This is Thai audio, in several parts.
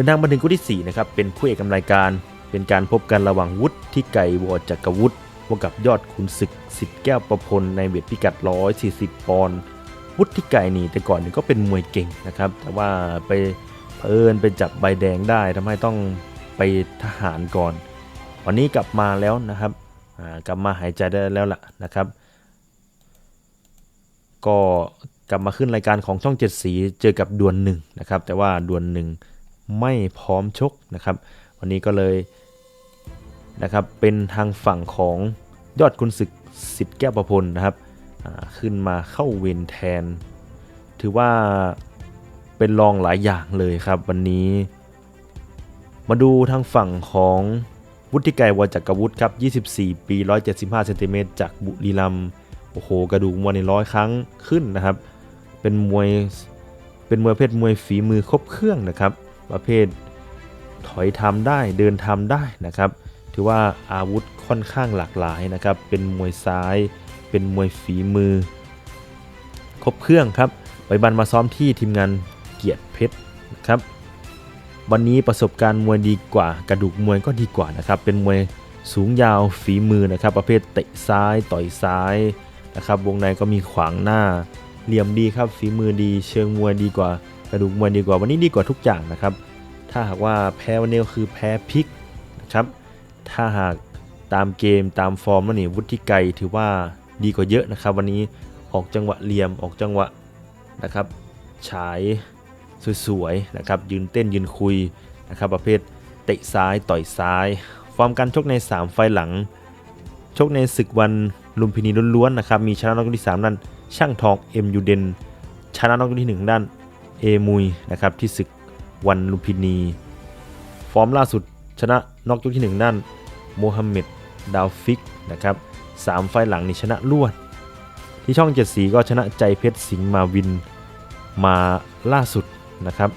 ดินทางมาถึงคู่ที่ 4 นะครับ เป็นคู่เอกนำรายการ เป็นการพบกันระหว่างวุฒิที่ไก่วอจักรวุฒิพบกับยอดขุนศึกสิทธิ์แก้วประพลในเวทพิกัด 140 ปอนด์วุฒิที่ไก่นี่แต่ก่อนนี่ก็เป็นมวยเก่งนะครับ แต่ว่าไปเผอิญไปจับใบแดงได้ทำให้ต้องไปทหารก่อน วันนี้กลับมาแล้วนะครับกลับมาหายใจได้แล้วล่ะนะครับ ก็กลับมาขึ้นรายการของช่องเจ็ดสีเจอกับดวลหนึ่งนะครับ แต่ว่าดวลหนึ่ง ไม่พร้อมชกนะครับ วันนี้ก็เลยนะครับเป็นทางฝั่งของยอดคุณศึกสิทธิ์แก้วประพลนะครับขึ้นมาเข้าเวรแทน ถือว่าเป็นรองหลายอย่างเลยครับ วันนี้ มาดูทางฝั่งของวุฒิไกรวจักรวุฒิครับ 24 ปี 175เซนติเมตรจากบุรีรัมย์โอ้โห กระดูกมวยในร้อยครั้งขึ้นนะครับ เป็นมวยเป็นมวยเพศมวยฝีมือครบเครื่องนะครับ ประเภทถอยทำได้เดินทำได้นะครับ ถือว่าอาวุธค่อนข้างหลากหลายนะครับ เป็นมวยซ้าย เป็นมวยฝีมือ ครบเครื่องครับไปบันมาซ้อมที่ทีมงานเกียรติเพชรนะครับ วันนี้ประสบการณ์มวยดีกว่า กระดูกมวยก็ดีกว่านะครับ เป็นมวยสูงยาวฝีมือนะครับ ประเภทเตะซ้ายต่อยซ้ายนะครับ วงในก็มีขวางหน้า เหลี่ยมดีครับฝีมือดี เชิงมวยดีกว่า กระดูกมวยดีกว่าวันนี้ดีกว่าทุกอย่างนะครับ ถ้าหากว่าแพ้วันนี้ก็คือแพ้พลิกนะครับ ถ้าหากตามเกมตามฟอร์มแล้วนี่วุฒิไกรถือว่าดีกว่าเยอะนะครับ วันนี้ออกจังหวะเหลี่ยมออกจังหวะนะครับฉายสวยๆนะครับ ยืนเต้นยืนคุยนะครับ ประเภทเตะซ้ายต่อยซ้าย ฟอร์มการชกใน 3 ไฟหลัง ชกในศึกวันลุมพินีล้วนๆนะครับ มีชนะน็อกที่ 3 ด้านช่างทองเอ็มยูเดนชนะน็อกยกที่ 1 ด้าน เอมุยนะครับที่ศึกวันลุมพินี ฟอร์มล่าสุดชนะน็อกยกที่1ด้านโมฮัมเหม็ดดาวฟิกนะครับสามไฟล์หลังนี่ชนะรวด ที่ช่องเจ็ดสีก็ชนะใจเพชรสิงห์มาวินมาล่าสุดนะครับ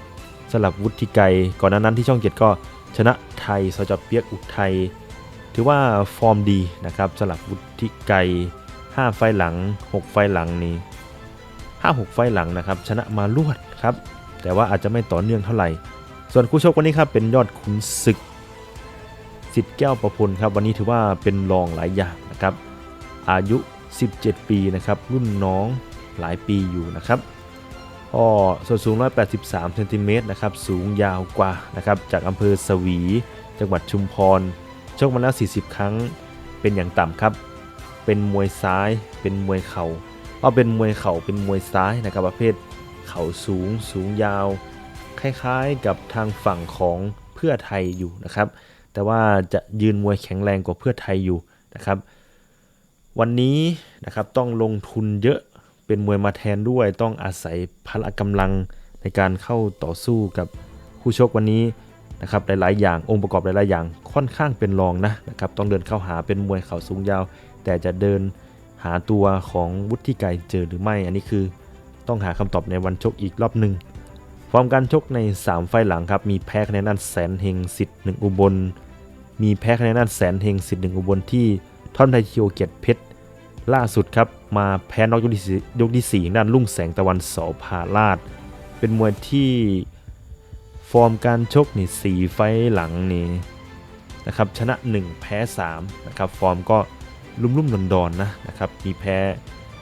สลับวุฒิไกรก่อนหน้านั้นที่ช่องเจ็ดก็ชนะไทยสจเปียกอุทัยถือว่าฟอร์มดีนะครับสลับวุฒิไกร5ไฟล์หลัง 6 ไฟล์หลังนี้ 5 6 ไฟล์หลังนะครับชนะมารวดครับแต่ว่าอาจจะไม่ต่อเนื่องเท่าไหร่ ส่วนคู่ชกวันนี้ครับเป็นยอดขุนศึกสิทธิ์แก้วประพลครับวันนี้ถือว่าเป็นรองหลายอย่างนะครับอายุ 17 ปีนะครับรุ่นน้องหลายปีอยู่นะครับก็ส่วนสูง 183 เซนติเมตรนะครับสูงยาวกว่านะครับจากอำเภอสวี จังหวัดชุมพรชกมาแล้ว 40 ครั้งเป็นอย่างต่ำครับ เป็นมวยซ้ายเป็นมวยเข่า อาเป็นมวยเข่าเป็นมวยซ้ายนะครับประเภทเข่าสูงสูงยาว คล้ายๆกับทางฝั่งของเพื่อไทยอยู่นะครับ แต่ว่าจะยืนมวยแข็งแรงกว่าเพื่อไทยอยู่นะครับ วันนี้นะครับต้องลงทุนเยอะเป็นมวยมาแทนด้วยต้องอาศัยพละกำลังในการเข้าต่อสู้กับคู่ชกวันนี้นะครับหลายๆอย่างองค์ประกอบหลายๆอย่างค่อนข้างเป็นรองนะนะครับต้องเดินเข้าหาเป็นมวยเข่าสูงยาว แต่จะเดิน หาตัวของวุฒิไกรเจอหรือไม่ อันนี้คือต้องหาคำตอบในวันชกอีกรอบหนึ่งฟอร์มการชกใน 3 ไฟล์หลังครับ มีแพ้คะแนนด้านแสนเฮงสิทธิ์หนึ่งอุบล มีแพ้คะแนนด้านแสนเฮงสิทธิ์หนึ่งอุบลที่ท่อนไทยคิโอเกียรติเพชรล่าสุดครับ มาแพ้นอกยกที่สี่ยกที่สี่ด้านลุ่งแสงตะวันสอพาลาด เป็นมวยที่ฟอร์มการชกนี่สี่ไฟล์หลังนี่นะครับชนะ 1 แพ้3นะครับฟอร์มก็ ลุ่มๆดอนๆนะนะครับมีแพ้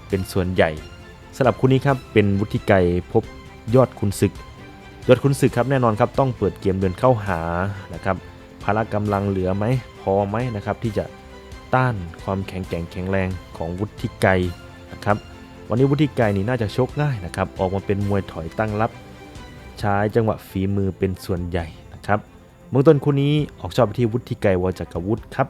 เป็นส่วนใหญ่สำหรับคู่นี้ครับเป็นวุฒิไกรพบยอดคุณศึก ยอดคุณศึกครับแน่นอนครับต้องเปิดเกมเดินเข้าหานะครับพละกำลังเหลือไหมพอไหมนะครับที่จะต้านความแข็งแกร่งแข็งแรงของวุฒิไกรนะครับวันนี้วุฒิไกรนี่น่าจะชกง่ายนะครับออกมาเป็นมวยถอยตั้งรับ ใช้จังหวะฝีมือเป็นส่วนใหญ่นะครับเบื้องต้นคู่นี้ออกชอบไปที่วุฒิไกรวจักรวุฒิครับ